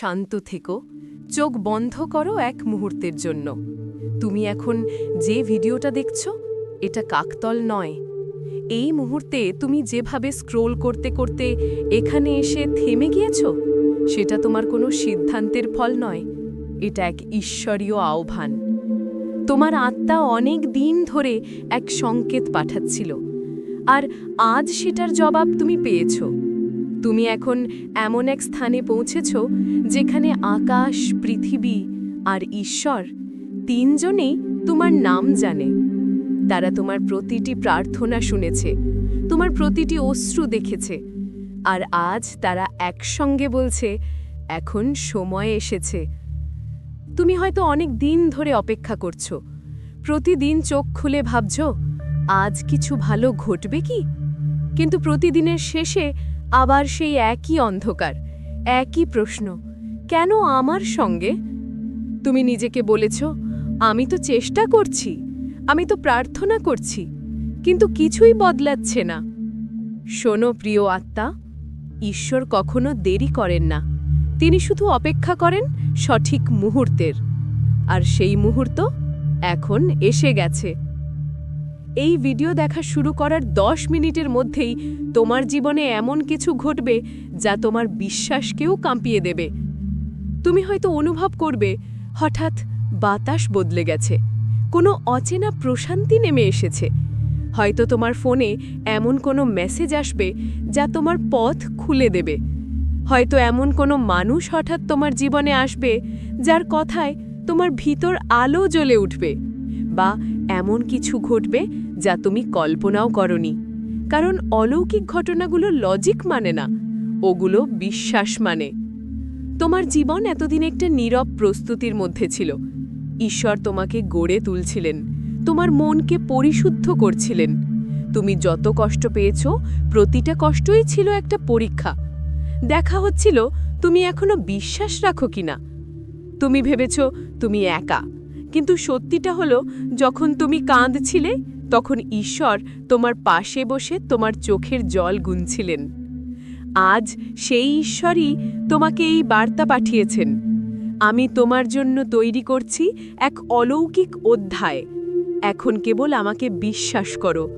শান্ত থেকো, চোখ বন্ধ করো এক মুহূর্তের জন্য। তুমি এখন যে ভিডিওটা দেখছ, এটা কাকতল নয়। এই মুহূর্তে তুমি যেভাবে স্ক্রোল করতে করতে এখানে এসে থেমে গিয়েছ, সেটা তোমার কোনো সিদ্ধান্তের ফল নয়। এটা এক ঈশ্বরীয় আহ্বান। তোমার আত্মা অনেক দিন ধরে এক সংকেত পাঠাচ্ছিল। আর আজ সেটার জবাব তুমি পেয়েছ। তুমি এখন এমন এক স্থানে পৌঁছেছ যেখানে আকাশ, পৃথিবী আর ঈশ্বর তিনজনেই তোমার নাম জানে। তারা তোমার প্রতিটি প্রার্থনা শুনেছে, তোমার প্রতিটি অশ্রু দেখেছে, আর আজ তারা একসঙ্গে বলছে, এখন সময় এসেছে। তুমি হয়তো অনেক দিন ধরে অপেক্ষা করছ। প্রতিদিন চোখ খুলে ভাবছ, আজ কিছু ভালো ঘটবে কি? কিন্তু প্রতিদিনের শেষে আবার সেই একই অন্ধকার, একই প্রশ্ন, কেন আমার সঙ্গে? তুমি নিজেকে বলেছ, আমি তো চেষ্টা করছি, আমি তো প্রার্থনা করছি, কিন্তু কিছুই বদলাচ্ছে না। শোনো প্রিয় আত্মা, ঈশ্বর কখনো দেরি করেন না, তিনি শুধু অপেক্ষা করেন সঠিক মুহূর্তের, আর সেই মুহূর্ত এখন এসে গেছে। এই ভিডিও দেখা শুরু করার দশ মিনিটের মধ্যেই তোমার জীবনে এমন কিছু ঘটবে যা তোমার বিশ্বাসকেও কাঁপিয়ে দেবে। তুমি হয়তো অনুভব করবে, হঠাৎ বাতাস বদলে গেছে, কোনো অচেনা প্রশান্তি নেমে এসেছে। হয়তো তোমার ফোনে এমন কোনো মেসেজ আসবে যা তোমার পথ খুলে দেবে। হয়তো এমন কোনো মানুষ হঠাৎ তোমার জীবনে আসবে যার কথায় তোমার ভিতর আলো জ্বলে উঠবে বা এমন কিছু ঘটবে যা তুমি কল্পনাও করনি। কারণ অলৌকিক ঘটনাগুলো লজিক মানে না, ওগুলো বিশ্বাস মানে। তোমার জীবন এতদিন একটা নীরব প্রস্তুতির মধ্যে ছিল। ঈশ্বর তোমাকে গড়ে তুলছিলেন, তোমার মনকে পরিশুদ্ধ করছিলেন। তুমি যত কষ্ট পেয়েছ, প্রতিটা কষ্টই ছিল একটা পরীক্ষা। দেখা হচ্ছিল, তুমি এখনও বিশ্বাস রাখো কিনা? তুমি ভেবেছ, তুমি একা। কিন্তু সত্যিটা হলো, যখন তুমি কাঁদছিলে, তখন ঈশ্বর তোমার পাশে বসে তোমার চোখের জল গুনছিলেন। আজ সেই ঈশ্বরই তোমাকে এই বার্তা পাঠিয়েছেন, আমি তোমার জন্য তৈরি করছি এক অলৌকিক অধ্যায়। এখন কেবল আমাকে বিশ্বাস করো।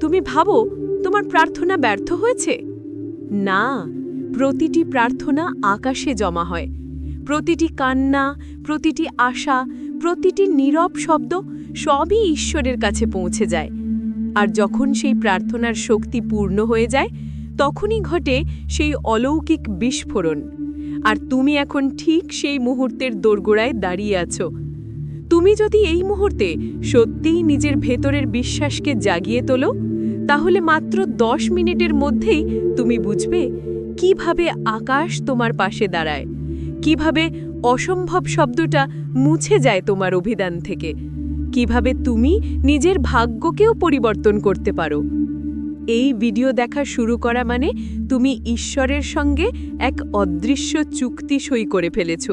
তুমি ভাবো, তোমার প্রার্থনা ব্যর্থ হয়েছে? না, প্রতিটি প্রার্থনা আকাশে জমা হয়। প্রতিটি কান্না, প্রতিটি আশা প্রতিটি নীরব শব্দ সবই ঈশ্বরের কাছে পৌঁছে যায়। আর যখন সেই প্রার্থনার শক্তি পূর্ণ হয়ে যায়, তখনই ঘটে সেই অলৌকিক বিস্ফোরণ। আর তুমি এখন ঠিক সেই মুহূর্তের দোরগোড়ায় দাঁড়িয়ে আছো। তুমি যদি এই মুহূর্তে সত্যিই নিজের ভেতরের বিশ্বাসকে জাগিয়ে তোলো, তাহলে মাত্র দশ মিনিটের মধ্যেই তুমি বুঝবে কীভাবে আকাশ তোমার পাশে দাঁড়ায়, কীভাবে অসম্ভব শব্দটা মুছে যায় তোমার অভিধান থেকে। কীভাবে তুমি নিজের ভাগ্যকেও পরিবর্তন করতে পারো? এই ভিডিও দেখা শুরু করা মানে তুমি ঈশ্বরের সঙ্গে এক অদৃশ্য চুক্তি সই করে ফেলেছ।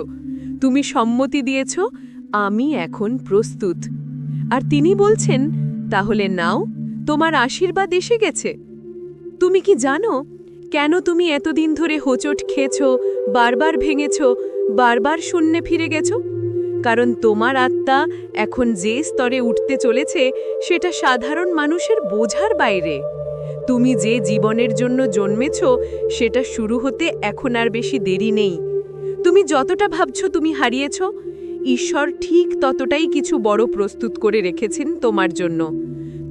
তুমি সম্মতি দিয়েছ, আমি এখন প্রস্তুত। আর তিনি বলছেন, তাহলে নাও, তোমার আশীর্বাদ এসে গেছে। তুমি কি জানো, কেন তুমি এতদিন ধরে হোঁচট খেয়েছ, বারবার ভেঙেছ বারবার শূন্যে ফিরে গেছ? কারণ তোমার আত্মা এখন যে স্তরে উঠতে চলেছে, সেটা সাধারণ মানুষের বোঝার বাইরে। তুমি যে জীবনের জন্য জন্মেছ, সেটা শুরু হতে এখন আর বেশি দেরি নেই। তুমি যতটা ভাবছ তুমি হারিয়েছ। ঈশ্বর ঠিক ততটাই কিছু বড় প্রস্তুত করে রেখেছেন তোমার জন্য।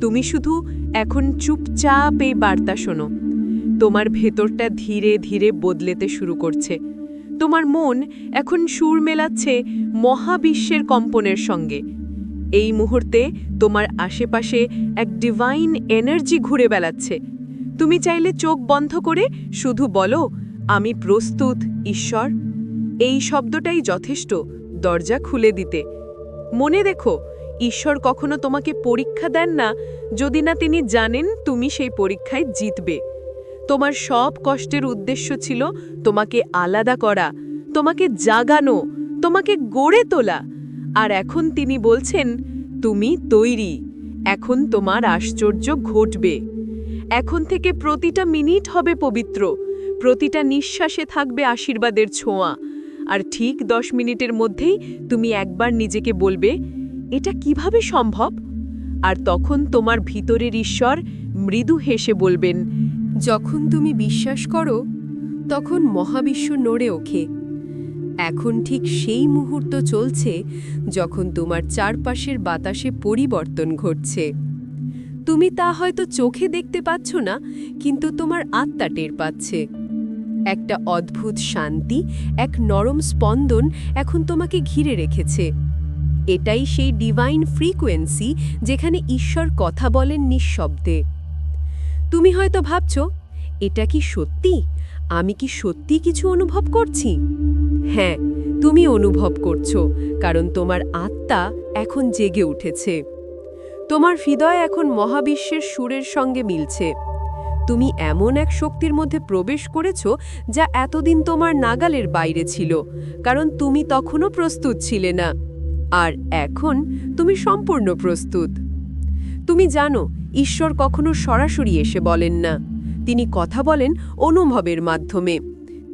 তুমি শুধু এখন চুপচাপ এই বার্তা শোনো। তোমার ভেতরটা ধীরে ধীরে বদলেতে শুরু করছে। তোমার মন এখন সুর মেলাচ্ছে মহাবিশ্বের কম্পনের সঙ্গে। এই মুহূর্তে তোমার আশেপাশে এক ডিভাইন এনার্জি ঘুরে বেড়াচ্ছে। তুমি চাইলে চোখ বন্ধ করে শুধু বলো, আমি প্রস্তুত, ঈশ্বর এই শব্দটাই যথেষ্ট দরজা খুলে দিতে। মনে দেখো, ঈশ্বর কখনো তোমাকে পরীক্ষা দেন না, যদি না তিনি জানেন তুমি সেই পরীক্ষায় জিতবে। তোমার সব কষ্টের উদ্দেশ্য ছিল তোমাকে আলাদা করা, তোমাকে জাগানো, তোমাকে গড়ে তোলা। আর এখন তিনি বলছেন, তুমি তৈরি, এখন তোমার আশ্চর্য ঘটবে। এখন থেকে প্রতিটা মিনিট হবে পবিত্র, প্রতিটা নিঃশ্বাসে থাকবে আশীর্বাদের ছোঁয়া। আর ঠিক দশ মিনিটের মধ্যেই তুমি একবার নিজেকে বলবে, এটা কীভাবে সম্ভব আর তখন তোমার ভিতরের ঈশ্বর মৃদু হেসে বলবেন যখন তুমি বিশ্বাস করো, তখন মহাবিশ্ব নড়ে ওঠে। এখন ঠিক সেই মুহূর্ত চলছে যখন তোমার চারপাশের বাতাসে পরিবর্তন ঘটছে। তুমি তা হয়তো চোখে দেখতে পাচ্ছ না, কিন্তু তোমার আত্মা টের পাচ্ছে। একটা অদ্ভুত শান্তি, এক নরম স্পন্দন এখন তোমাকে ঘিরে রেখেছে। এটাই সেই ডিভাইন ফ্রিকোয়েন্সি যেখানে ঈশ্বর কথা বলেন নিঃশব্দে। তুমি হয়তো ভাবছ, এটা কি সত্যি? আমি কি সত্যি কিছু অনুভব করছি? হ্যাঁ তুমি অনুভব করছ, কারণ তোমার আত্মা এখন জেগে উঠেছে। তোমার হৃদয় এখন মহাবিশ্বের সুরের সঙ্গে মিলছে। তুমি এমন এক শক্তির মধ্যে প্রবেশ করেছ, যা এতদিন তোমার নাগালের বাইরে ছিল, কারণ তুমি তখনও প্রস্তুত ছিলে না। আর এখন তুমি সম্পূর্ণ প্রস্তুত। তুমি জানো ঈশ্বর কখনো সরাসরি এসে বলেন না। তিনি কথা বলেন অনুভবের মাধ্যমে।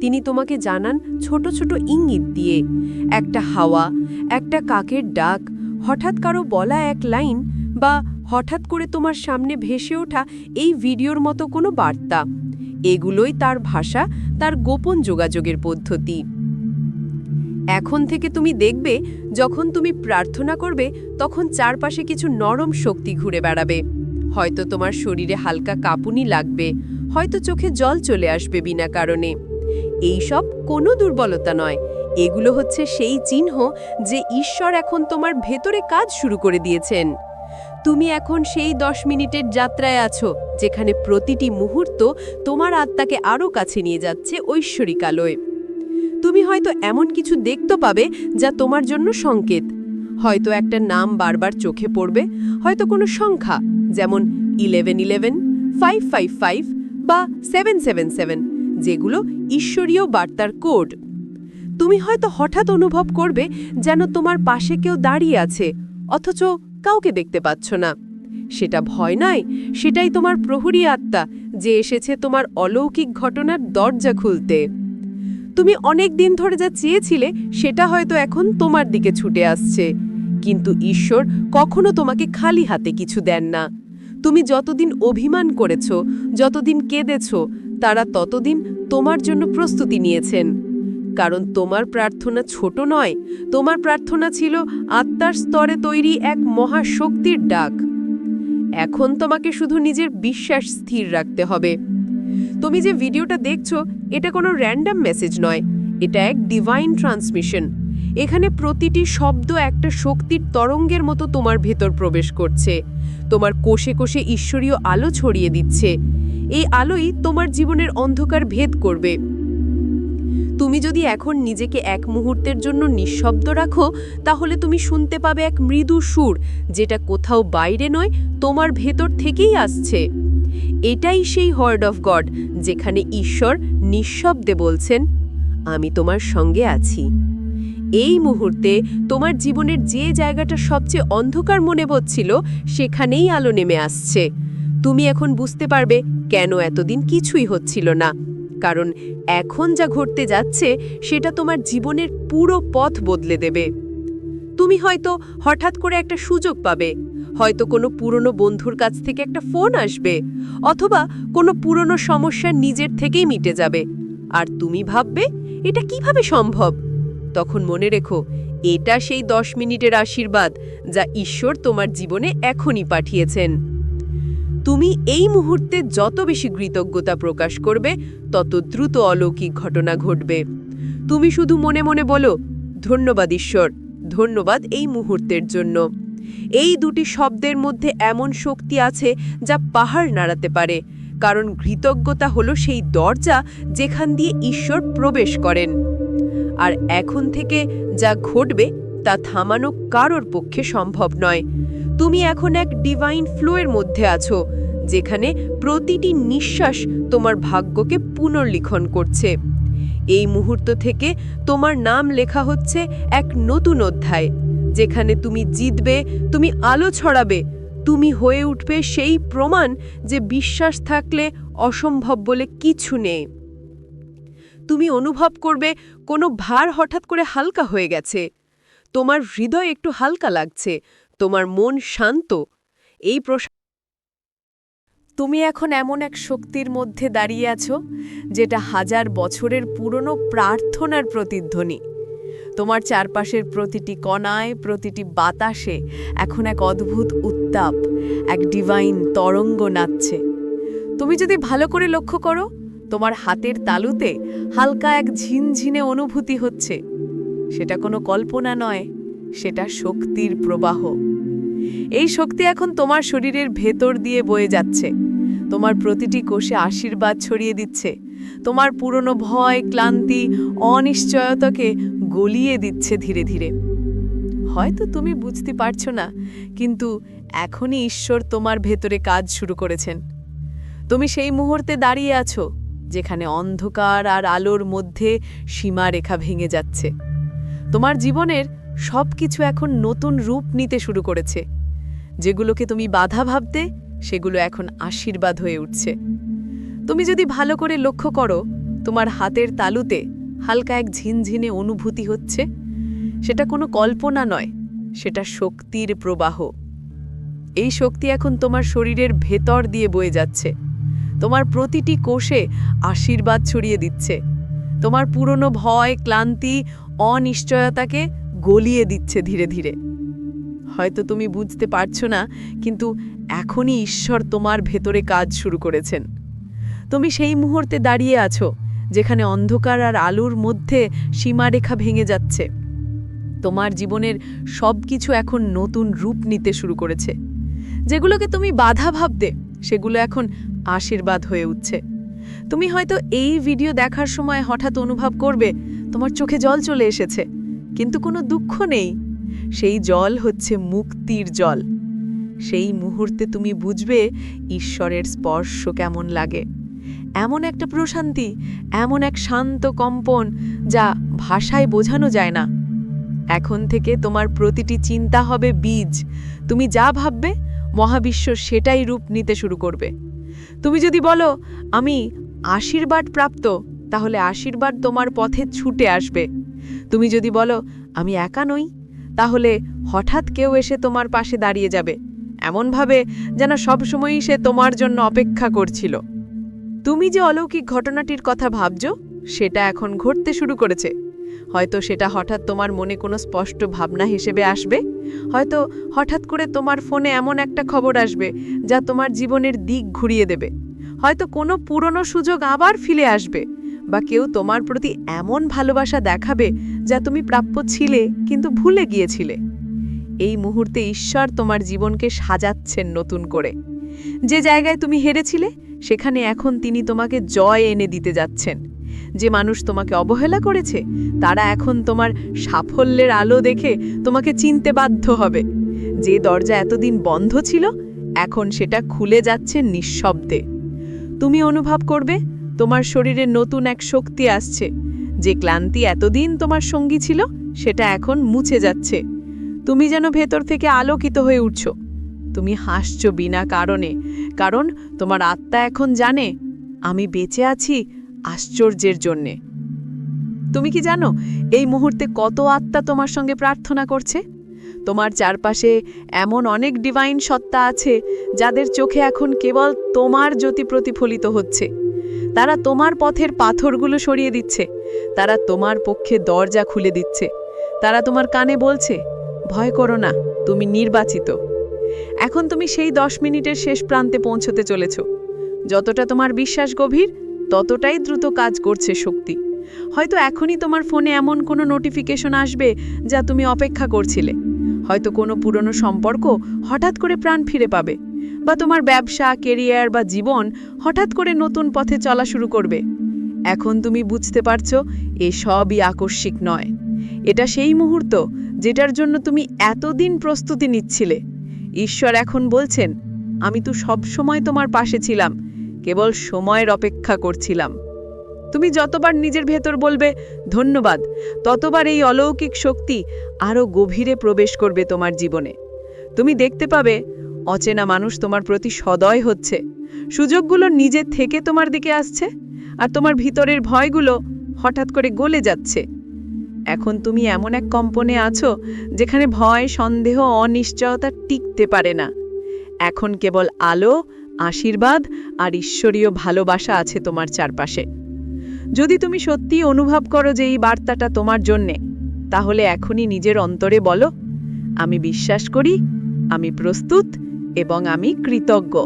তিনি তোমাকে জানান ছোট ছোট ইঙ্গিত দিয়ে। একটা হাওয়া, একটা কাকের ডাক, হঠাৎ কারও বলা এক লাইন বা হঠাৎ করে তোমার সামনে ভেসে ওঠা এই ভিডিওর মতো কোনো বার্তা। এগুলোই তার ভাষা, তার গোপন যোগাযোগের পদ্ধতি। এখন থেকে তুমি দেখবে, যখন তুমি প্রার্থনা করবে, তখন চারপাশে কিছু নরম শক্তি ঘুরে বেড়াবে। হয়তো তোমার শরীরে হালকা কাঁপুনি লাগবে, হয়তো চোখে জল চলে আসবে বিনা কারণে। এই সব কোনো দুর্বলতা নয়। এগুলো হচ্ছে সেই চিহ্ন যে ঈশ্বর এখন তোমার ভেতরে কাজ শুরু করে দিয়েছেন। তুমি এখন সেই দশ মিনিটের যাত্রায় আছো, যেখানে প্রতিটি মুহূর্ত তোমার আত্মাকে আরও কাছে নিয়ে যাচ্ছে ঐশ্বরিক আলোয়। তুমি হয়তো এমন কিছু দেখতে পাবে যা তোমার জন্য সংকেত। হয়তো একটা নাম বারবার চোখে পড়বে, হয়তো কোনো সংখ্যা যেমন eleven eleven five five five বা সেভেন সেভেন সেভেন যেগুলো ঈশ্বরীয় বার্তার কোড। তুমি হয়তো হঠাৎ অনুভব করবে যেন তোমার পাশে কেউ দাঁড়িয়ে আছে, অথচ কাউকে দেখতে পাচ্ছ না। সেটা ভয় নয়, সেটাই তোমার প্রহরী আত্মা যে এসেছে তোমার অলৌকিক ঘটনার দরজা খুলতে। তুমি অনেক দিন ধরে যা চেয়েছিলে, সেটা হয়তো এখন তোমার দিকে ছুটে আসছে। কিন্তু ঈশ্বর কখনো তোমাকে খালি হাতে কিছু দেন না। তুমি যতদিন অভিমান করেছ, যতদিন কেঁদেছ, তারা ততদিন তোমার জন্য প্রস্তুতি নিয়েছেন। কারণ তোমার প্রার্থনা ছোট নয়, তোমার প্রার্থনা ছিল আত্মার স্তরে তৈরি এক মহাশক্তির ডাক। এখন তোমাকে শুধু নিজের বিশ্বাস স্থির রাখতে হবে। তুমি যে ভিডিওটা দেখছ, এটা কোনো র্যান্ডাম মেসেজ নয়, এটা এক ডিভাইন ট্রান্সমিশন এখানে প্রতিটি শব্দ একটা শক্তির তরঙ্গের মতো তোমার ভেতর প্রবেশ করছে। তোমার কোষে কোষে ঈশ্বরীয় আলো ছড়িয়ে দিচ্ছে। এই আলোই তোমার জীবনের অন্ধকার ভেদ করবে। তুমি যদি এখন নিজেকে এক মুহূর্তের জন্য নিঃশব্দ রাখো, তাহলে তুমি শুনতে পাবে এক মৃদু সুর, যেটা কোথাও বাইরে নয়, তোমার ভেতর থেকেই আসছে। এটাই সেই হর্ড অফ গড যেখানে ঈশ্বর নিঃশব্দে বলছেন, আমি তোমার সঙ্গে আছি। এই মুহূর্তে তোমার জীবনের যে জায়গাটা সবচেয়ে অন্ধকার মনে হচ্ছিল সেখানেই আলো নেমে আসছে। তুমি এখন বুঝতে পারবে কেন এতদিন কিছুই হচ্ছিল না। কারণ এখন যা ঘটতে যাচ্ছে, সেটা তোমার জীবনের পুরো পথ বদলে দেবে। তুমি হয়তো হঠাৎ করে একটা সুযোগ পাবে। হয়তো কোনো পুরনো বন্ধুর কাছ থেকে একটা ফোন আসবে। অথবা কোনো পুরনো সমস্যা নিজের থেকেই মিটে যাবে। আর তুমি ভাববে, এটা কীভাবে সম্ভব? তখন মনে রেখো, এটা সেই দশ মিনিটের আশীর্বাদ যা ঈশ্বর তোমার জীবনে এখনই পাঠিয়েছেন। তুমি এই মুহূর্তে যত বেশি কৃতজ্ঞতা প্রকাশ করবে, তত দ্রুত অলৌকিক ঘটনা ঘটবে। তুমি শুধু মনে মনে বলো, ধন্যবাদ ঈশ্বর, ধন্যবাদ এই মুহূর্তের জন্য। এই দুটি শব্দের মধ্যে এমন শক্তি আছে যা পাহাড় নাড়াতে পারে, কারণ কৃতজ্ঞতা হলো সেই দরজা যেখান দিয়ে ঈশ্বর প্রবেশ করেন। আর এখন থেকে যা ঘটবে তা থামানো কারোর পক্ষে সম্ভব নয়। তুমি এখন এক ডিভাইন ফ্লোয়ের মধ্যে আছো, যেখানে প্রতিটি নিঃশ্বাস তোমার ভাগ্যকে পুনর্লিখন করছে। এই মুহূর্ত থেকে তোমার নাম লেখা হচ্ছে এক নতুন অধ্যায়, যেখানে তুমি জিতবে, তুমি আলো ছড়াবে, তুমি হয়ে উঠবে সেই প্রমাণ যে বিশ্বাস থাকলে অসম্ভব বলে কিছু নেই। তুমি অনুভব করবে কোনো ভার হঠাৎ করে হালকা হয়ে গেছে। তোমার হৃদয় একটু হালকা লাগছে, তোমার মন শান্ত। এই প্রশ্ন তুমি এখন এমন এক শক্তির মধ্যে দাঁড়িয়ে আছো, যেটা হাজার বছরের পুরনো প্রার্থনার প্রতিধ্বনি। তোমার চারপাশের প্রতিটি কণায়, প্রতিটি বাতাসে এখন এক অদ্ভুত উত্তাপ, এক ডিভাইন তরঙ্গ নাচছে। তুমি যদি ভালো করে লক্ষ্য করো তোমার হাতের তালুতে হালকা এক ঝিনঝিনে অনুভূতি হচ্ছে। সেটা কোনো কল্পনা নয়, সেটা শক্তির প্রবাহ। এই শক্তি এখন তোমার শরীরের ভেতর দিয়ে বয়ে যাচ্ছে। তোমার প্রতিটি কোষে আশীর্বাদ ছড়িয়ে দিচ্ছে। তোমার পুরনো ভয়, ক্লান্তি, অনিশ্চয়তাকে গলিয়ে দিচ্ছে ধীরে ধীরে। হয়তো তুমি বুঝতে পারছ না, কিন্তু এখনই ঈশ্বর তোমার ভেতরে কাজ শুরু করেছেন। তুমি সেই মুহূর্তে দাঁড়িয়ে আছো। যেখানে অন্ধকার আর আলোর মধ্যে সীমারেখা ভেঙে যাচ্ছে। তোমার জীবনের সব কিছু এখন নতুন রূপ নিতে শুরু করেছে। যেগুলোকে তুমি বাধা ভাবতে, সেগুলো এখন আশীর্বাদ হয়ে উঠছে। তুমি যদি ভালো করে লক্ষ্য করো, তোমার হাতের তালুতে হালকা এক ঝিনঝিনে অনুভূতি হচ্ছে। সেটা কোনো কল্পনা নয়, সেটা শক্তির প্রবাহ। এই শক্তি এখন তোমার শরীরের ভেতর দিয়ে বয়ে যাচ্ছে। তোমার প্রতিটি কোষে আশীর্বাদ ছড়িয়ে দিচ্ছে। তোমার পুরনো ভয়, ক্লান্তি, অনিশ্চয়তাকে গলিয়ে দিচ্ছে ধীরে ধীরে। হয়তো তুমি বুঝতে পারছ না, কিন্তু এখনই ঈশ্বর তোমার ভেতরে কাজ শুরু করেছেন। তুমি সেই মুহূর্তে দাঁড়িয়ে আছো, যেখানে অন্ধকার আর আলোর মধ্যে সীমারেখা ভেঙে যাচ্ছে। তোমার জীবনের সব কিছু এখন নতুন রূপ নিতে শুরু করেছে। যেগুলোকে তুমি বাধা ভাবতে, সেগুলো এখন আশীর্বাদ হয়ে উঠছে। তুমি হয়তো এই ভিডিও দেখার সময় হঠাৎ অনুভব করবে, তোমার চোখে জল চলে এসেছে। কিন্তু কোনো দুঃখ নেই। সেই জল হচ্ছে মুক্তির জল। সেই মুহূর্তে তুমি বুঝবে ঈশ্বরের স্পর্শ কেমন লাগে। এমন একটা প্রশান্তি, এমন এক শান্ত কম্পন যা ভাষায় বোঝানো যায় না। এখন থেকে তোমার প্রতিটি চিন্তা হবে বীজ। তুমি যা ভাববে, মহাবিশ্ব সেটাই রূপ নিতে শুরু করবে। তুমি যদি বলো, আমি আশীর্বাদ প্রাপ্ত, তাহলে আশীর্বাদ তোমার পথে ছুটে আসবে। তুমি যদি বলো, আমি একা নই, তাহলে হঠাৎ কেউ এসে তোমার পাশে দাঁড়িয়ে যাবে। এমনভাবে যেন সবসময়ই সে তোমার জন্য অপেক্ষা করছিল। তুমি যে অলৌকিক ঘটনাটির কথা ভাবছ, সেটা এখন ঘটতে শুরু করেছে। হয়তো সেটা হঠাৎ তোমার মনে কোনো স্পষ্ট ভাবনা হিসেবে আসবে? হয়তো হঠাৎ করে তোমার ফোনে এমন একটা খবর আসবে যা তোমার জীবনের দিক ঘুরিয়ে দেবে। হয়তো কোনো পুরনো সুযোগ আবার ফিরে আসবে বা কেউ তোমার প্রতি এমন ভালোবাসা দেখাবে যা তুমি প্রাপ্য ছিলে কিন্তু ভুলে গিয়েছিলে। এই মুহূর্তে ঈশ্বর তোমার জীবনকে সাজাচ্ছেন নতুন করে। যে জায়গায় তুমি হেরেছিলে, সেখানে এখন তিনি তোমাকে জয় এনে দিতে যাচ্ছেন। যে মানুষ তোমাকে অবহেলা করেছে, তারা এখন তোমার সাফল্যের আলো দেখে তোমাকে চিনতে বাধ্য হবে। যে দরজা এতদিন বন্ধ ছিল, এখন সেটা খুলে যাচ্ছে নিঃশব্দে। তুমি অনুভব করবে, তোমার শরীরে নতুন এক শক্তি আসছে। যে ক্লান্তি এতদিন তোমার সঙ্গী ছিল, সেটা এখন মুছে যাচ্ছে। তুমি যেন ভেতর থেকে আলোকিত হয়ে উঠছ। তুমি হাসছ বিনা কারণে, কারণ তোমার আত্মা এখন জানে, আমি বেঁচে আছি আশ্চর্যের জন্যে। তুমি কি জানো, এই মুহূর্তে কত আত্মা তোমার সঙ্গে প্রার্থনা করছে? তোমার চারপাশে এমন অনেক ডিভাইন সত্তা আছে, যাদের চোখে এখন কেবল তোমার জ্যোতি প্রতিফলিত হচ্ছে। তারা তোমার পথের পাথরগুলো সরিয়ে দিচ্ছে। তারা তোমার পক্ষে দরজা খুলে দিচ্ছে। তারা তোমার কানে বলছে, ভয় করো না, তুমি নির্বাচিত। এখন তুমি সেই দশ মিনিটের শেষ প্রান্তে পৌঁছতে চলেছ। যতটা তোমার বিশ্বাস গভীর ততটাই দ্রুত কাজ করছে শক্তি। হয়তো এখনই তোমার ফোনে এমন কোনো নোটিফিকেশন আসবে যা তুমি অপেক্ষা করছিলে। হয়তো কোনো পুরনো সম্পর্ক হঠাৎ করে প্রাণ ফিরে পাবে। বা তোমার ব্যবসা কেরিয়ার বা জীবন হঠাৎ করে নতুন পথে চলা শুরু করবে। এখন তুমি বুঝতে পারছ, এ সবই আকস্মিক নয়। এটা সেই মুহূর্ত যেটার জন্য তুমি এতদিন প্রস্তুতি নিচ্ছিলে। ঈশ্বর এখন বলছেন, আমি তো সব সময় তোমার পাশে ছিলাম। কেবল সময়ের অপেক্ষা করছিলাম। তুমি যতবার নিজের ভেতর বলবে, ধন্যবাদ, ততবার এই অলৌকিক শক্তি আরও গভীরে প্রবেশ করবে তোমার জীবনে। তুমি দেখতে পাবে, অচেনা মানুষ তোমার প্রতি সদয় হচ্ছে। সুযোগগুলো নিজে থেকে তোমার দিকে আসছে, আর তোমার ভিতরের ভয়গুলো হঠাৎ করে গলে যাচ্ছে। এখন তুমি এমন এক কম্পনে আছো, যেখানে ভয়, সন্দেহ, অনিশ্চয়তা টিকতে পারে না। এখন কেবল আলো আশীর্বাদ আর ঈশ্বরীয় ভালোবাসা আছে তোমার চারপাশে। যদি তুমি সত্যি অনুভব করো যে এই বার্তাটা তোমার জন্যে, তাহলে এখনই নিজের অন্তরে বলো, আমি বিশ্বাস করি, আমি প্রস্তুত এবং আমি কৃতজ্ঞ।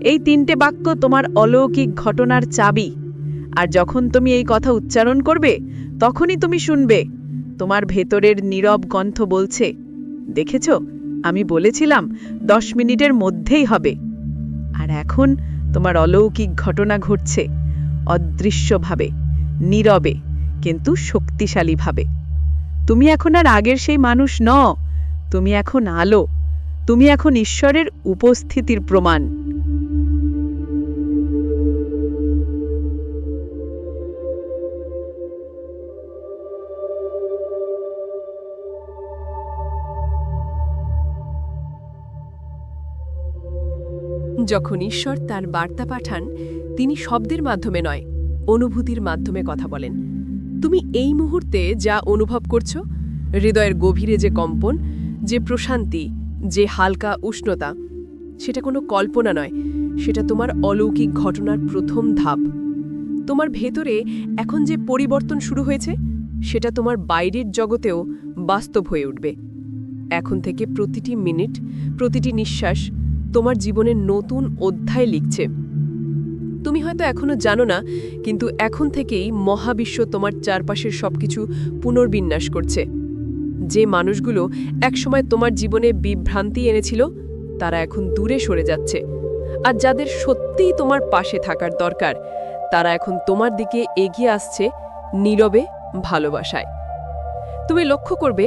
এই তিনটে বাক্য তোমার অলৌকিক ঘটনার চাবি। আর যখন তুমি এই কথা উচ্চারণ করবে, তখনই তুমি শুনবে, তোমার ভেতরের নীরব কণ্ঠ বলছে, দেখেছ, আমি বলেছিলাম, দশ মিনিটের মধ্যেই হবে। আর এখন তোমার অলৌকিক ঘটনা ঘটছে। অদৃশ্যভাবে, নীরবে, কিন্তু শক্তিশালীভাবে। তুমি এখন আর আগের সেই মানুষ ন তুমি এখন আলো, তুমি এখন ঈশ্বরের উপস্থিতির প্রমাণ। যখন ঈশ্বর তার বার্তা পাঠান, তিনি শব্দের মাধ্যমে নয়, অনুভূতির মাধ্যমে কথা বলেন। তুমি এই মুহূর্তে যা অনুভব করছ, হৃদয়ের গভীরে যে কম্পন, যে প্রশান্তি, যে হালকা উষ্ণতা, সেটা কোনো কল্পনা নয়, সেটা তোমার অলৌকিক ঘটনার প্রথম ধাপ। তোমার ভেতরে এখন যে পরিবর্তন শুরু হয়েছে, সেটা তোমার বাইরের জগতেও বাস্তব হয়ে উঠবে। এখন থেকে প্রতিটি মিনিট, প্রতিটি নিঃশ্বাস তোমার জীবনের নতুন অধ্যায় লিখছে। তুমি হয়তো এখনও জানো না, কিন্তু এখন থেকেই মহাবিশ্ব তোমার চারপাশের সবকিছু পুনর্বিন্যাস করছে। যে মানুষগুলো একসময় তোমার জীবনে বিভ্রান্তি এনেছিল, তারা এখন দূরে সরে যাচ্ছে। আর যাদের সত্যিই তোমার পাশে থাকার দরকার, তারা এখন তোমার দিকে এগিয়ে আসছে নীরবে ভালোবাসায়। তুমি লক্ষ্য করবে,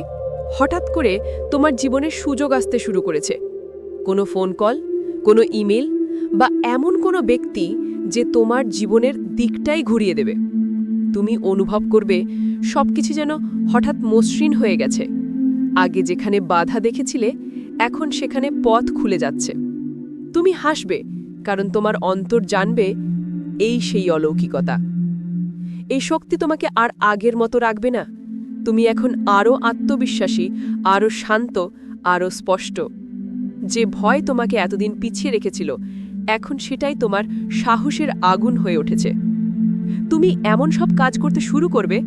হঠাৎ করে তোমার জীবনে সুযোগ আসতে শুরু করেছে। কোনো ফোন কল কোনো ইমেল বা এমন কোনো ব্যক্তি যে তোমার জীবনের দিকটাই ঘুরিয়ে দেবে। তুমি অনুভব করবে সবকিছু যেন হঠাৎ মসৃণ হয়ে গেছে। আগে যেখানে বাধা দেখেছিলে, এখন সেখানে পথ খুলে যাচ্ছে। তুমি হাসবে, কারণ তোমার অন্তর জানবে এই সেই অলৌকিকতা। এই শক্তি তোমাকে আর আগের মতো রাখবে না। তুমি এখন আরও আত্মবিশ্বাসী আরও শান্ত আরও স্পষ্ট। যে ভয় তোমাকে এতদিন পিছিয়ে রেখেছিল, এখন সেটাই তোমার সাহসের আগুন হয়ে উঠেছে। তুমি এমন সব কাজ করতে শুরু করবে,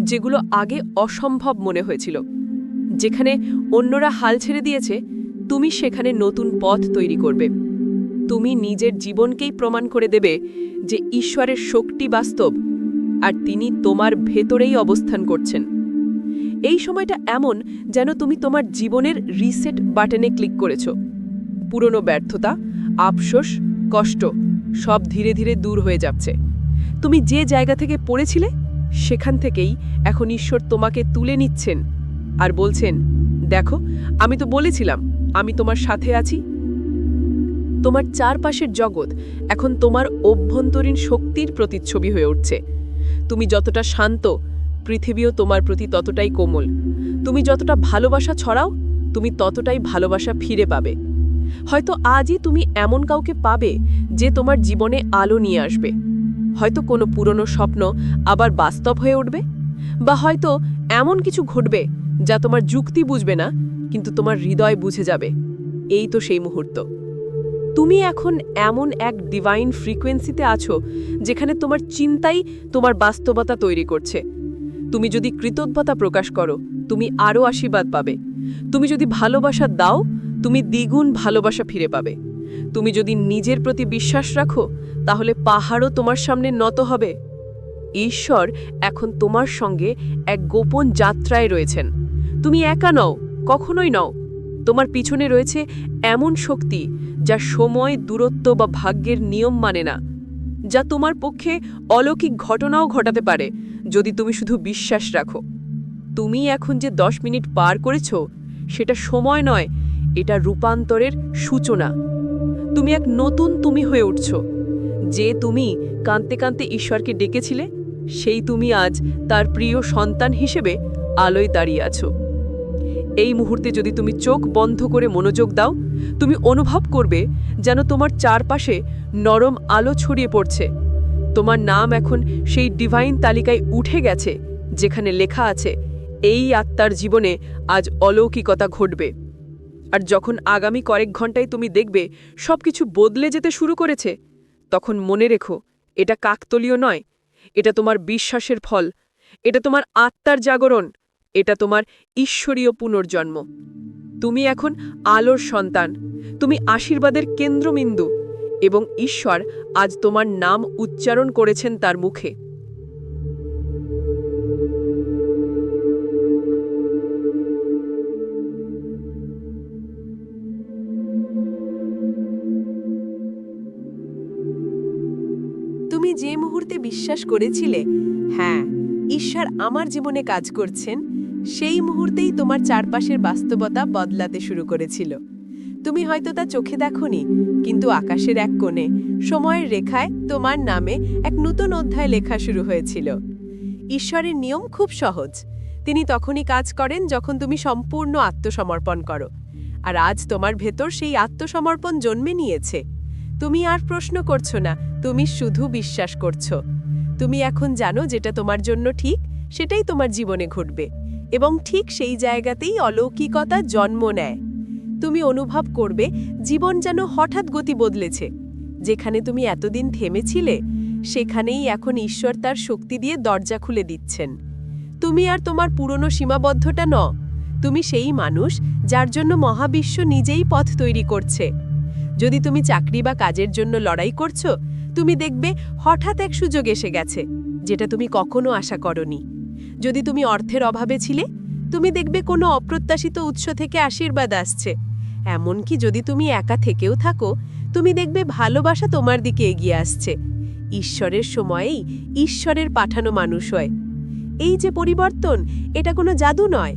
যেগুলো আগে অসম্ভব মনে হয়েছিল। যেখানে অন্যরা হাল ছেড়ে দিয়েছে, তুমি সেখানে নতুন পথ তৈরি করবে। তুমি নিজের জীবনকেই প্রমাণ করে দেবে যে ঈশ্বরের শক্তি বাস্তব, আর তিনি তোমার ভেতরেই অবস্থান করছেন। এই সময়টা এমন যেন তুমি তোমার জীবনের রিসেট বাটনে ক্লিক করেছ। পুরনো ব্যর্থতা, আফসোস, কষ্ট সব ধীরে ধীরে দূর হয়ে যাচ্ছে। তুমি যে জায়গা থেকে পড়েছিলে, সেখান থেকেই এখন ঈশ্বর তোমাকে তুলে নিচ্ছেন আর বলছেন, দেখো, আমি তো বলেছিলাম, আমি তোমার সাথে আছি। তোমার চারপাশের জগৎ এখন তোমার অভ্যন্তরীণ শক্তির প্রতিচ্ছবি হয়ে উঠছে। তুমি যতটা শান্ত পৃথিবীও তোমার প্রতি ততটাই কোমল। তুমি যতটা ভালোবাসা ছড়াও, তুমি ততটাই ভালোবাসা ফিরে পাবে। হয়তো আজই তুমি এমন কাউকে পাবে যে তোমার জীবনে আলো নিয়ে আসবে। হয়তো কোনো পুরনো স্বপ্ন আবার বাস্তব হয়ে উঠবে, বা হয়তো এমন কিছু ঘটবে যা তোমার যুক্তি বুঝবে না, কিন্তু তোমার হৃদয় বুঝে যাবে। এই তো সেই মুহূর্ত। তুমি এখন এমন এক ডিভাইন ফ্রিকোয়েন্সিতে আছো, যেখানে তোমার চিন্তাই তোমার বাস্তবতা তৈরি করছে। তুমি যদি কৃতজ্ঞতা প্রকাশ করো, তুমি আরও আশীর্বাদ পাবে। তুমি যদি ভালোবাসা দাও, তুমি দ্বিগুণ ভালোবাসা ফিরে পাবে। তুমি যদি নিজের প্রতি বিশ্বাস রাখো, তাহলে পাহাড়ও তোমার সামনে নত হবে। ঈশ্বর এখন তোমার সঙ্গে এক গোপন যাত্রায় রয়েছেন। তুমি একা নও, কখনোই নও। তোমার পিছনে রয়েছে এমন শক্তি যা সময়, দূরত্ব বা ভাগ্যের নিয়ম মানে না। যা তোমার পক্ষে অলৌকিক ঘটনাও ঘটাতে পারে, যদি তুমি শুধু বিশ্বাস রাখো। তুমি এখন যে দশ মিনিট পার করেছ, সেটা সময় নয়, এটা রূপান্তরের সূচনা। তুমি এক নতুন তুমি হয়ে উঠছ। যে তুমি কাঁদতে কাঁদতে ঈশ্বরকে ডেকেছিলে, সেই তুমি আজ তার প্রিয় সন্তান হিসেবে আলোয় দাঁড়িয়ে আছো। এই মুহূর্তে যদি তুমি চোখ বন্ধ করে মনোযোগ দাও, তুমি অনুভব করবে যেন তোমার চারপাশে নরম আলো ছড়িয়ে পড়ছে। তোমার নাম এখন সেই ডিভাইন তালিকায় উঠে গেছে, যেখানে লেখা আছে, এই আত্মার জীবনে আজ অলৌকিকতা ঘটবে। আর যখন আগামী কয়েক ঘন্টায় তুমি দেখবে সবকিছু বদলে যেতে শুরু করেছে, তখন মনে রেখো, এটা কাকতলীয় নয়, এটা তোমার বিশ্বাসের ফল, এটা তোমার আত্মার জাগরণ। এটা তোমার ঈশ্বরীয় পুনর্জন্ম। তুমি এখন আলোর সন্তান। তুমি আশীর্বাদের কেন্দ্রবিন্দু এবং ঈশ্বর আজ তোমার নাম উচ্চারণ করেছেন তার মুখে। তুমি যে মুহূর্তে বিশ্বাস করেছিলে হ্যাঁ ঈশ্বর আমার জীবনে কাজ করছেন সেই মুহূর্তেই তোমার চারপাশের বাস্তবতা বদলাতে শুরু করেছিল। তুমি হয়তো তা চোখে দেখনি, কিন্তু আকাশের এক কোণে, সময়ের রেখায় তোমার নামে এক নতুন অধ্যায় লেখা শুরু হয়েছিল। ঈশ্বরের নিয়ম খুব সহজ। তিনি তখনই কাজ করেন যখন তুমি সম্পূর্ণ আত্মসমর্পণ করো। আর আজ তোমার ভেতর সেই আত্মসমর্পণ জন্মে নিয়েছে। তুমি আর প্রশ্ন করছ না, তুমি শুধু বিশ্বাস করছ। তুমি এখন জানো যেটা তোমার জন্য ঠিক, সেটাই তোমার জীবনে ঘটবে। এবং ঠিক সেই জায়গাতেই অলৌকিকতা জন্ম নেয়। তুমি অনুভব করবে জীবন যেন হঠাৎ গতি বদলেছে। যেখানে তুমি এতদিন থেমেছিলে, সেখানেই এখন ঈশ্বর তার শক্তি দিয়ে দরজা খুলে দিচ্ছেন। তুমি আর তোমার পুরনো সীমাবদ্ধটা ন। তুমি সেই মানুষ যার জন্য মহাবিশ্ব নিজেই পথ তৈরি করছে। যদি তুমি চাকরি বা কাজের জন্য লড়াই করছ, তুমি দেখবে হঠাৎ এক সুযোগ এসে গেছে, যেটা তুমি কখনো আশা করনি। যদি তুমি অর্থের অভাবে ছিলে, তুমি দেখবে কোনো অপ্রত্যাশিত উৎস থেকে আশীর্বাদ আসছে। এমনকি যদি তুমি একা থেকেও থাকো, তুমি দেখবে ভালোবাসা তোমার দিকে এগিয়ে আসছে। ঈশ্বরের সময়েই ঈশ্বরের পাঠানো মানুষ হয়। এই যে পরিবর্তন, এটা কোনো জাদু নয়।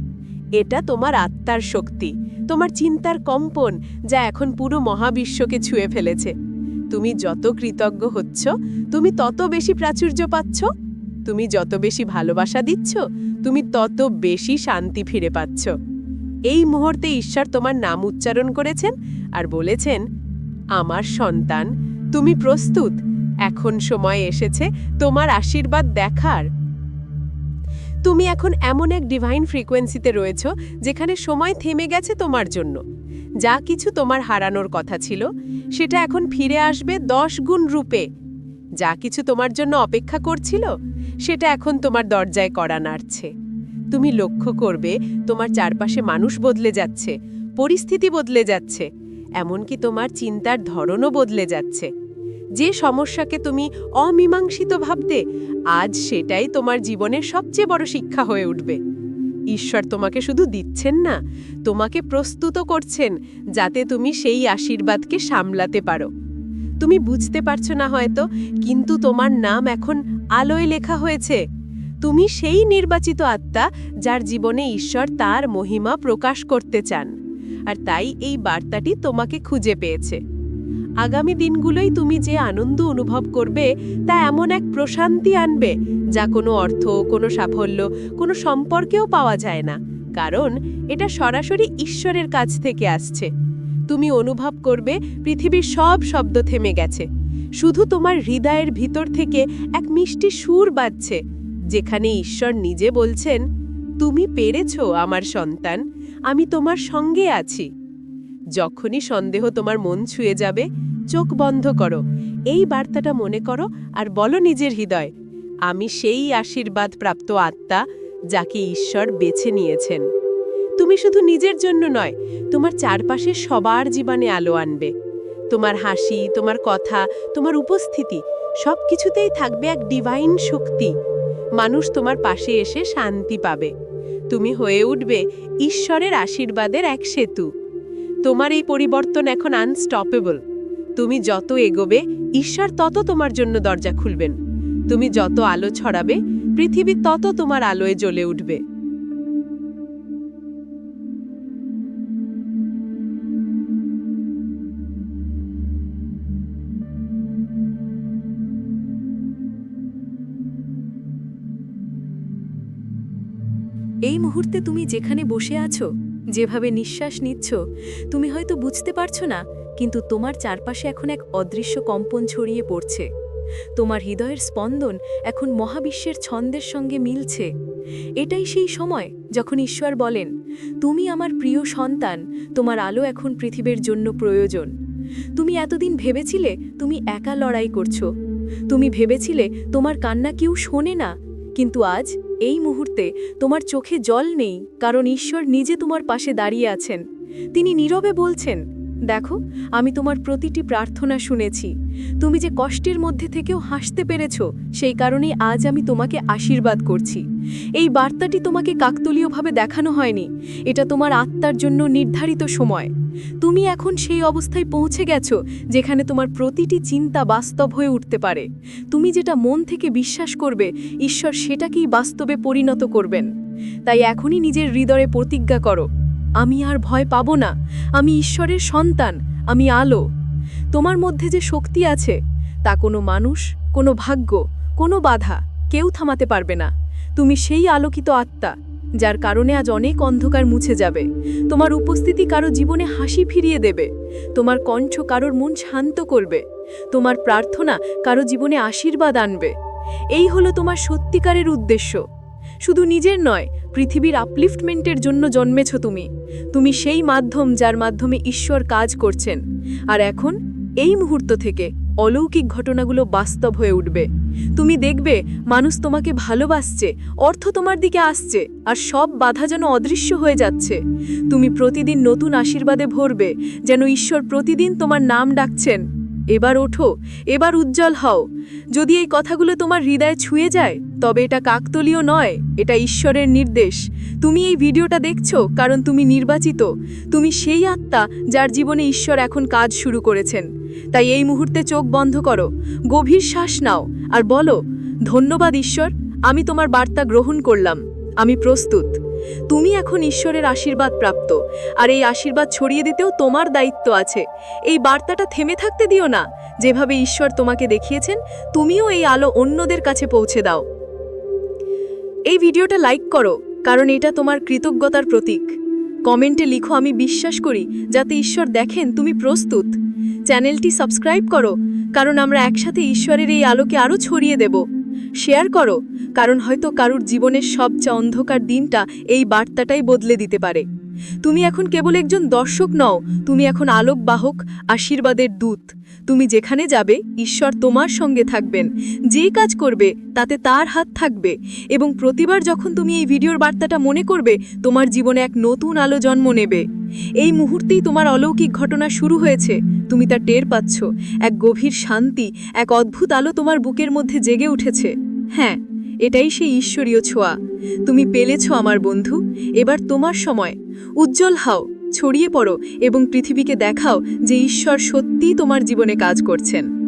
এটা তোমার আত্মার শক্তি, তোমার চিন্তার কম্পন, যা এখন পুরো মহাবিশ্বকে ছুঁয়ে ফেলেছে। তুমি যত কৃতজ্ঞ হচ্ছ, তুমি তত বেশি প্রাচুর্য পাচ্ছ। তুমি যত বেশি ভালোবাসা দিচ্ছ, তুমি তত বেশি শান্তি ফিরে পাচ্ছ। এই মুহূর্তে ঈশ্বর তোমার নাম উচ্চারণ করেছেন আর বলেছেন, আমার সন্তান, তুমি প্রস্তুত। এখন সময় এসেছে তোমার আশীর্বাদ দেখার। তুমি এখন এমন এক ডিভাইন ফ্রিকোয়েন্সিতে রয়েছ যেখানে সময় থেমে গেছে তোমার জন্য। যা কিছু তোমার হারানোর কথা ছিল, সেটা এখন ফিরে আসবে দশ গুণ রূপে। যা কিছু তোমার জন্য অপেক্ষা করছিল, সেটা এখন তোমার দরজায় কড়া নাড়ছে। তুমি লক্ষ্য করবে, তোমার চারপাশে মানুষ বদলে যাচ্ছে, পরিস্থিতি বদলে যাচ্ছে, এমনকি তোমার চিন্তার ধরনও বদলে যাচ্ছে। যে সমস্যাকে তুমি অমীমাংসিত ভাবতে, আজ সেটাই তোমার জীবনের সবচেয়ে বড় শিক্ষা হয়ে উঠবে। ঈশ্বর তোমাকে শুধু দিচ্ছেন না, তোমাকে প্রস্তুত করছেন, যাতে তুমি সেই আশীর্বাদকে সামলাতে পারো। তুমি বুঝতে পারছ না হয়তো, কিন্তু তোমার নাম এখন আলোয় লেখা হয়েছে। তুমি সেই নির্বাচিত আত্মা যার জীবনে ঈশ্বর তার মহিমা প্রকাশ করতে চান। আর তাই এই বার্তাটি তোমাকে খুঁজে পেয়েছে। আগামী দিনগুলোই তুমি যে আনন্দ অনুভব করবে, তা এমন এক প্রশান্তি আনবে, যা কোনো অর্থ, কোনো সাফল্য, কোনো সম্পর্কেও পাওয়া যায় না। কারণ এটা সরাসরি ঈশ্বরের কাছ থেকে আসছে। তুমি অনুভব করবে পৃথিবীর সব শব্দ থেমে গেছে। শুধু তোমার হৃদয়ের ভিতর থেকে এক মিষ্টি সুর বাজছে, যেখানে ঈশ্বর নিজে বলছেন, তুমি পেরেছ আমার সন্তান, আমি তোমার সঙ্গে আছি। যখনই সন্দেহ তোমার মন ছুঁয়ে যাবে, চোখ বন্ধ করো, এই বার্তাটা মনে করো আর বলো নিজের হৃদয়, আমি সেই আশীর্বাদ প্রাপ্ত আত্মা যাকে ঈশ্বর বেছে নিয়েছেন। তুমি শুধু নিজের জন্য নয়, তোমার চারপাশে সবার জীবনে আলো আনবে। তোমার হাসি, তোমার কথা, তোমার উপস্থিতি সব কিছুতেই থাকবে এক ডিভাইন শক্তি। মানুষ তোমার পাশে এসে শান্তি পাবে। তুমি হয়ে উঠবে ঈশ্বরের আশীর্বাদের এক সেতু। তোমার এই পরিবর্তন এখন আনস্টপেবল তুমি যত এগোবে, ঈশ্বর তত তোমার জন্য দরজা খুলবেন। তুমি যত আলো ছড়াবে, পৃথিবী তত তোমার আলোয় জ্বলে উঠবে। এই মুহূর্তে তুমি যেখানে বসে আছো, যেভাবে নিঃশ্বাস নিচ্ছ, তুমি হয়তো বুঝতে পারছ না, কিন্তু তোমার চারপাশে এখন এক অদৃশ্য কম্পন ছড়িয়ে পড়ছে। তোমার হৃদয়ের স্পন্দন এখন মহাবিশ্বের ছন্দের সঙ্গে মিলছে। এটাই সেই সময় যখন ঈশ্বর বলেন, তুমি আমার প্রিয় সন্তান, তোমার আলো এখন পৃথিবীর জন্য প্রয়োজন। তুমি এতদিন ভেবেছিলে তুমি একা লড়াই করছ। তুমি ভেবেছিলে তোমার কান্না কেউ শোনে না কিন্তু আজ এই মুহূর্তে তোমার চোখে জল নেই, কারণ ঈশ্বর নিজে তোমার পাশে দাঁড়িয়ে আছেন। তিনি নীরবে বলছেন, দেখো, আমি তোমার প্রতিটি প্রার্থনা শুনেছি। তুমি যে কষ্টের মধ্যে থেকেও হাসতে পেরেছ, সেই কারণেই আজ আমি তোমাকে আশীর্বাদ করছি। এই বার্তাটি তোমাকে কাকতলীয়ভাবে দেখানো হয়নি। এটা তোমার আত্মার জন্য নির্ধারিত সময়। তুমি এখন সেই অবস্থায় পৌঁছে গেছো যেখানে তোমার প্রতিটি চিন্তা বাস্তব হয়ে উঠতে পারে। তুমি যেটা মন থেকে বিশ্বাস করবে, ঈশ্বর সেটাকেই বাস্তবে পরিণত করবেন। তাই এখনই নিজের হৃদয়ে প্রতিজ্ঞা করো, আমি আর ভয় পাব না, আমি ঈশ্বরের সন্তান, আমি আলো। তোমার মধ্যে যে শক্তি আছে, তা কোনো মানুষ, কোনো ভাগ্য, কোনো বাধা কেউ থামাতে পারবে না। তুমি সেই আলোকিত আত্মা যার কারণে আজ অনেক অন্ধকার মুছে যাবে। তোমার উপস্থিতি কারও জীবনে হাসি ফিরিয়ে দেবে। তোমার কণ্ঠ কারোর মন শান্ত করবে। তোমার প্রার্থনা কারও জীবনে আশীর্বাদ আনবে। এই হলো তোমার সত্যিকারের উদ্দেশ্য। শুধু নিজের নয়, পৃথিবীর আপলিফটমেন্টের জন্য জন্মেছ তুমি। তুমি সেই মাধ্যম যার মাধ্যমে ঈশ্বর কাজ করছেন। আর এখন, এই মুহূর্ত থেকে অলৌকিক ঘটনাগুলো বাস্তব হয়ে উঠবে। তুমি দেখবে মানুষ তোমাকে ভালোবাসছে, অর্থ তোমার দিকে আসছে, আর সব বাধা যেন অদৃশ্য হয়ে যাচ্ছে। তুমি প্রতিদিন নতুন আশীর্বাদে ভরবে, যেন ঈশ্বর প্রতিদিন তোমার নাম ডাকছেন। এবার ওঠো, এবার উজ্জ্বল হও। যদি এই কথাগুলো তোমার হৃদয়ে ছুঁয়ে যায়, তবে এটা কাকতলীয় নয়, এটা ঈশ্বরের নির্দেশ। তুমি এই ভিডিওটা দেখছ কারণ তুমি নির্বাচিত। তুমি সেই আত্মা যার জীবনে ঈশ্বর এখন কাজ শুরু করেছেন। তাই এই মুহূর্তে চোখ বন্ধ করো, গভীর শ্বাস নাও আর বলো, ধন্যবাদ ঈশ্বর, আমি তোমার বার্তা গ্রহণ করলাম, আমি প্রস্তুত। তুমি এখন ঈশ্বরের আশীর্বাদ প্রাপ্ত, আর এই আশীর্বাদ ছড়িয়ে দিতেও তোমার দায়িত্ব আছে। এই বার্তাটা থেমে থাকতে দিও না, যেভাবে ঈশ্বর তোমাকে দেখিয়েছেন, তুমিও এই আলো অন্যদের কাছে পৌঁছে দাও। এই ভিডিওটা লাইক করো, কারণ এটা তোমার কৃতজ্ঞতার প্রতীক। কমেন্টে লিখো, আমি বিশ্বাস করি, যাতে ঈশ্বর দেখেন তুমি প্রস্তুত। চ্যানেলটি সাবস্ক্রাইব করো, কারণ আমরা একসাথে ঈশ্বরের এই আলোকে আরও ছড়িয়ে দেব। শেয়ার করো, কারণ হয়তো কারুর জীবনের সবচেয়ে অন্ধকার দিনটা এই বার্তাটাই বদলে দিতে পারে। তুমি এখন কেবল একজন দর্শক নও, তুমি এখন আলোক বাহক আশীর্বাদের দূত। তুমি যেখানে যাবে, ঈশ্বর তোমার সঙ্গে থাকবেন। যে কাজ করবে, তাতে তার হাত থাকবে। এবং প্রতিবার যখন তুমি এই ভিডিওর বার্তাটা মনে করবে, তোমার জীবনে এক নতুন আলো জন্ম নেবে। এই মুহূর্তেই তোমার অলৌকিক ঘটনা শুরু হয়েছে। তুমি তা টের পাচ্ছ। এক গভীর শান্তি, এক অদ্ভুত আলো তোমার বুকের মধ্যে জেগে উঠেছে। হ্যাঁ এটাই সেই ঈশ্বরীয় ছোঁয়া। তুমি পেলেছ আমার বন্ধু, এবার তোমার সময়। উজ্জ্বল হাও, ছড়িয়ে পড়ো এবং পৃথিবীকে দেখাও যে ঈশ্বর সত্যিই তোমার জীবনে কাজ করছেন।